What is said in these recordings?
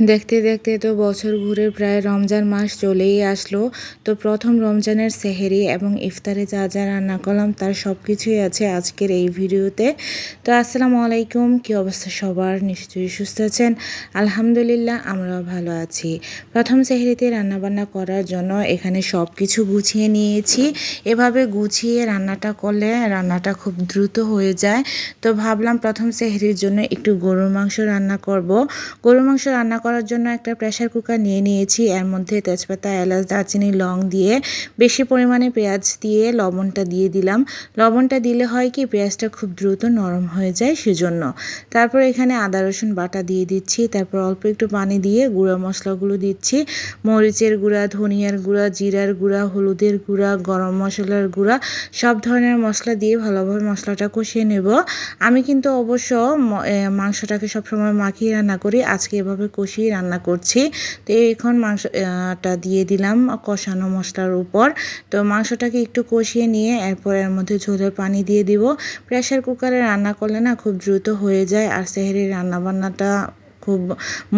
দেখতে দেখতে তো বছর ঘুরে প্রায় রমজান মাস চলেই আসলো। তো প্রথম রমজানের সেহেরি এবং ইফতারে যা যা রান্না করলাম, তার সব কিছুই আছে আজকের এই ভিডিওতে। তো আসসালামু আলাইকুম, কী অবস্থা সবার? নিশ্চয়ই সুস্থ আছেন? আলহামদুলিল্লাহ, আমরাও ভালো আছি। প্রথম সেহেরিতে রান্নাবান্না করার জন্য এখানে সব কিছু গুছিয়ে নিয়েছি। এভাবে গুছিয়ে রান্নাটা করলে রান্নাটা খুব দ্রুত হয়ে যায়। তো ভাবলাম প্রথম সেহেরির জন্য একটু গরুর মাংস রান্না করব। গরুর মাংস রান্না করার জন্য একটা প্রেশার কুকার নিয়ে নিয়েছি। এর মধ্যে তেজপাতা, এলাচ, দারচিনি, লং দিয়ে বেশি পরিমাণে পেঁয়াজ দিয়ে লবণটা দিয়ে দিলাম। লবণটা দিলে হয় কি, পেঁয়াজটা খুব দ্রুত নরম হয়ে যায় সেজন্য। তারপর এখানে আদা, রসুন বাটা দিয়ে দিচ্ছি। তারপর অল্প একটু পানি দিয়ে গুঁড়া মশলাগুলো দিচ্ছি। মরিচের গুঁড়া, ধনিয়ার গুঁড়া, জিরার গুঁড়া, হলুদের গুঁড়া, গরম মশলার গুঁড়া, সব ধরনের মশলা দিয়ে ভালোভাবে মশলাটা কষিয়ে নেব। আমি কিন্তু অবশ্য মাংসটাকে সবসময় মাখিয়ে রান্না করি। আজকে এভাবে কষিয়ে কষিয়ে রান্না করছি। তো এখন মাংসটা দিয়ে দিলাম কষানো মশলার উপর। তো মাংসটাকে একটু কষিয়ে নিয়ে এরপর এর মধ্যে ঝোলের পানি দিয়ে দিব। প্রেশার কুকারে রান্না করলে না খুব দ্রুত হয়ে যায় আর সেহেরি রান্নাবান্নাটা খুব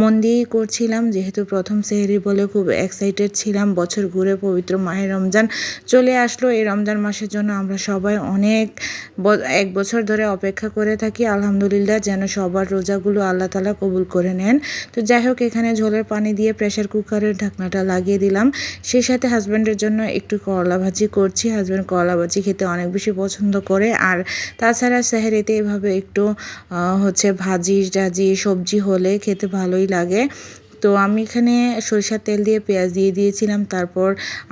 মন দিয়েই করছিলাম। যেহেতু প্রথম সেহেরি বলে খুব এক্সাইটেড ছিলাম, বছর ঘুরে পবিত্র মাহের রমজান চলে আসলো। এই রমজান মাসের জন্য আমরা সবাই অনেক এক বছর ধরে অপেক্ষা করে থাকি। আলহামদুলিল্লাহ যেন সবার রোজাগুলো আল্লাহ তালা কবুল করে নেন। তো যাই হোক, এখানে ঝোলের পানি দিয়ে প্রেশার কুকারের ঢাকনাটা লাগিয়ে দিলাম। সেই সাথে হাজব্যান্ডের জন্য একটু করলা ভাজি করছি। হাজব্যান্ড করলা ভাজি খেতে অনেক বেশি পছন্দ করে। আর তাছাড়া সেহেরিতে এভাবে একটু হচ্ছে ভাজি টাজি সবজি হলে খেতে ভালোই লাগে। তো আমি এখানে সরিষার তেল দিয়ে পেঁয়াজ দিয়ে দিয়েছিলাম, তারপর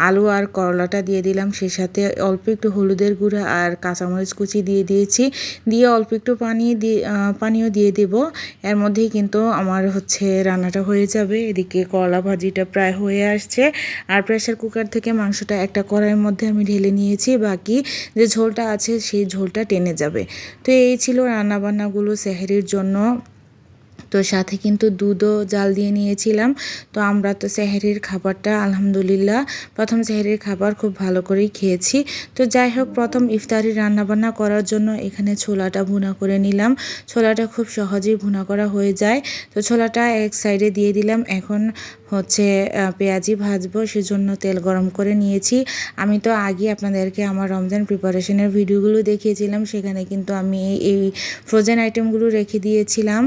আলু আর করলাটা দিয়ে দিলাম। সেই সাথে অল্প একটু হলুদের গুঁড়া আর কাঁচামরিচ কুচি দিয়ে দিয়েছি। দিয়ে অল্প একটু পানি দিয়ে পানিও দিয়ে দেব। এর মধ্যেই কিন্তু আমার হচ্ছে রান্নাটা হয়ে যাবে। এদিকে করলা ভাজিটা প্রায় হয়ে আসছে। আর প্রেশার কুকার থেকে মাংসটা একটা কড়াইয়ের মধ্যে আমি ঢেলে নিয়েছি। বাকি যে ঝোলটা আছে, সেই ঝোলটা টেনে যাবে। তো এই ছিল রান্নাবান্নাগুলো সেহেরির জন্য। তো সাথে কিন্তু দুধও জাল দিয়ে নিয়েছিলাম। তো আমরা তো সেহেরির খাবারটা আলহামদুলিল্লাহ, প্রথম সেহেরির খাবার খুব ভালো করেই খেয়েছি। তো যাই হোক, প্রথম ইফতারি রান্নাবান্না করার জন্য এখানে ছোলাটা ভুনা করে নিলাম। ছোলাটা খুব সহজেই ভুনা করা হয়ে যায়। তো ছোলাটা এক সাইডে দিয়ে দিলাম। এখন হচ্ছে পেঁয়াজি ভাজবো, সেজন্য তেল গরম করে নিয়েছি। আমি তো আগে আপনাদেরকে আমার রমজান প্রিপারেশনের ভিডিওগুলো দেখিয়েছিলাম, সেখানে কিন্তু আমি এই ফ্রোজেন আইটেমগুলো রেখে দিয়েছিলাম।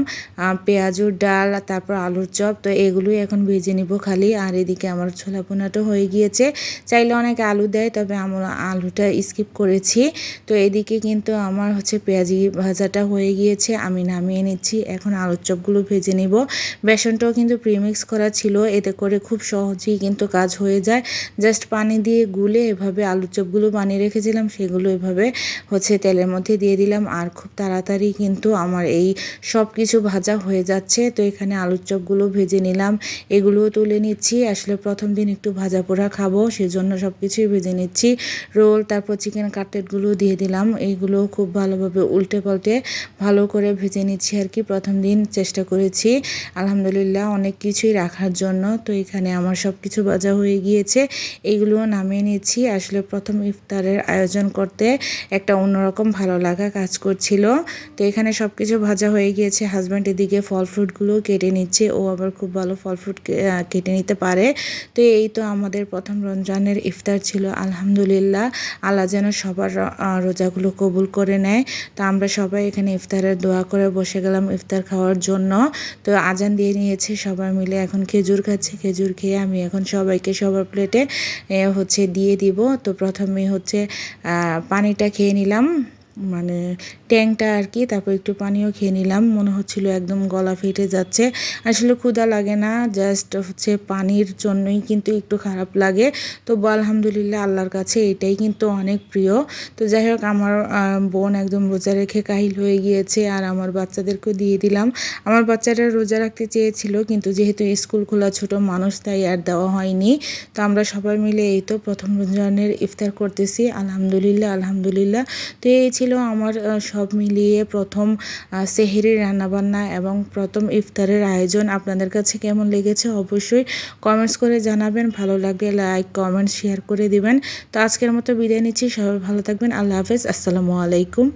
পেঁয়াজুর ডাল, তারপর আলুর চপ, তো এগুলোই এখন ভেজে নিব খালি। আর এদিকে আমার ছোলা পোনাটা হয়ে গিয়েছে। চাইলে অনেকে আলু দেয়, তবে আমরা আলুটা স্কিপ করেছি। তো এদিকে কিন্তু আমার হচ্ছে পেঁয়াজি ভাজাটা হয়ে গিয়েছে, আমি নামিয়ে নিচ্ছি। এখন আলুর চপগুলো ভেজে নিব। বেসনটাও কিন্তু প্রিমিক্স করা ছিল। এতে করে খুব সহজেই কিন্তু কাজ হয়ে যায়। জাস্ট পানি দিয়ে গুলে এভাবে আলুর চপগুলো বানিয়ে রেখেছিলাম, সেগুলো এভাবে হচ্ছে তেলের মধ্যে দিয়ে দিলাম। আর খুব তাড়াতাড়ি কিন্তু আমার এই সব কিছু ভাজা হয়ে যাচ্ছে। তো এখানে আলুর চপগুলো ভেজে নিলাম, এগুলোও তুলে নিচ্ছি। আসলে প্রথম দিন একটু ভাজা পোড়া খাব, সেজন্য সব কিছুই ভেজে নিচ্ছি। রোল, তারপর চিকেন কাটলেটগুলো দিয়ে দিলাম। এইগুলো খুব ভালোভাবে উল্টে পাল্টে ভালো করে ভেজে নিচ্ছি আর কি। প্রথম দিন চেষ্টা করেছি। আলহামদুলিল্লাহ অনেক কিছুই রাখার জন্য তো এখানে আমার সব কিছু ভাজা হয়ে গিয়েছে। এইগুলোও নামিয়ে নিচ্ছি। আসলে প্রথম ইফতারের আয়োজন করতে একটা অন্যরকম ভালো লাগা কাজ করছিল। তো এখানে সব কিছু ভাজা হয়ে গিয়েছে। হাজব্যান্ড এদিকে ফল ফ্রুটগুলো কেটে নিচ্ছে। ও আবার খুব ভালো ফল ফ্রুট কেটে নিতে পারে। তো এই তো আমাদের প্রথম রমজানের ইফতার ছিল। আলহামদুলিল্লাহ, আল্লাহ যেন সবার রোজাগুলো কবুল করে নেয়। তো আমরা সবাই এখানে ইফতারের দোয়া করে বসে গেলাম ইফতার খাওয়ার জন্য। তো আজান দিয়ে নিয়েছে সবাই মিলে। এখন খেজুর খাচ্ছে খেজুর খেয়ে আমি এখন সবাইকে সবার প্লেটে হচ্ছে দিয়ে দিব। তো প্রথমে হচ্ছে পানিটা খেয়ে নিলাম। মানে ট্যাংটা আর কি, তারপর একটু পানিও খেয়ে নিলাম, মনে হচ্ছিল একদম গলা ফেটে যাচ্ছে। আসলে ক্ষুধা লাগে না জাস্ট হচ্ছে পানির জন্যই কিন্তু একটু খারাপ লাগে। তো আলহামদুলিল্লাহ আল্লাহর কাছে এটাই কিন্তু অনেক প্রিয়। তো যাই হোক, আমার বোন একদম রোজা রেখে কাহিল হয়ে গিয়েছে আর আমার বাচ্চাদেরকেও দিয়ে দিলাম। আমার বাচ্চারা রোজা রাখতে চেয়েছিল, কিন্তু যেহেতু স্কুল খোলা ছোট মানুষ, তাই আর দেওয়া হয়নি। তো আমরা সবাই মিলে এই তো প্রথম রমজানের ইফতার করতেছি। আলহামদুলিল্লাহ আলহামদুলিল্লাহ। তো এই ছিল আমার সব মিলিয়ে প্রথম সেহেরি রান্নাবান্না এবং প্রথম ইফতারের আয়োজন। আপনাদের কাছে কেমন লেগেছে অবশ্যই কমেন্টস করে জানাবেন। ভালো লাগলে লাইক কমেন্ট শেয়ার করে দিবেন। তো আজকের মতো বিদায় নিচ্ছি। সবাই ভালো থাকবেন। আল্লাহ হাফেজ। আসসালামু আলাইকুম।